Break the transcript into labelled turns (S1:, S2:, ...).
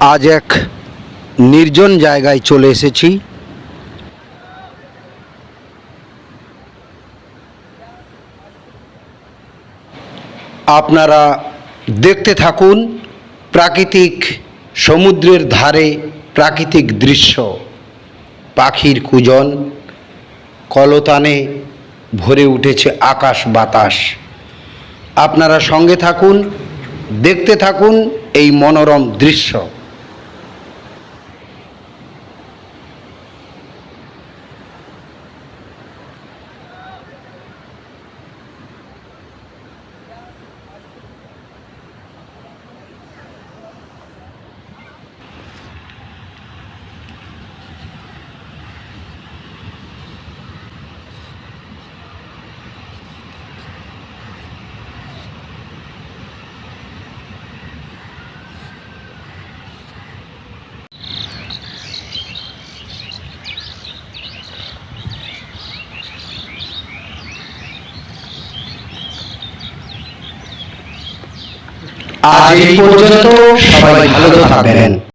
S1: আজ এক নির্জন জায়গায় চলে এসেছি। আপনারা দেখতে থাকুন প্রাকৃতিক সমুদ্রের ধারে প্রাকৃতিক দৃশ্য। পাখির কুজন, কলতানে ভরে উঠেছে আকাশ বাতাস। আপনারা সঙ্গে থাকুন, দেখতে থাকুন এই মনোরম দৃশ্য। আজ এই পর্যন্ত সবাই ভালো থাকবেন।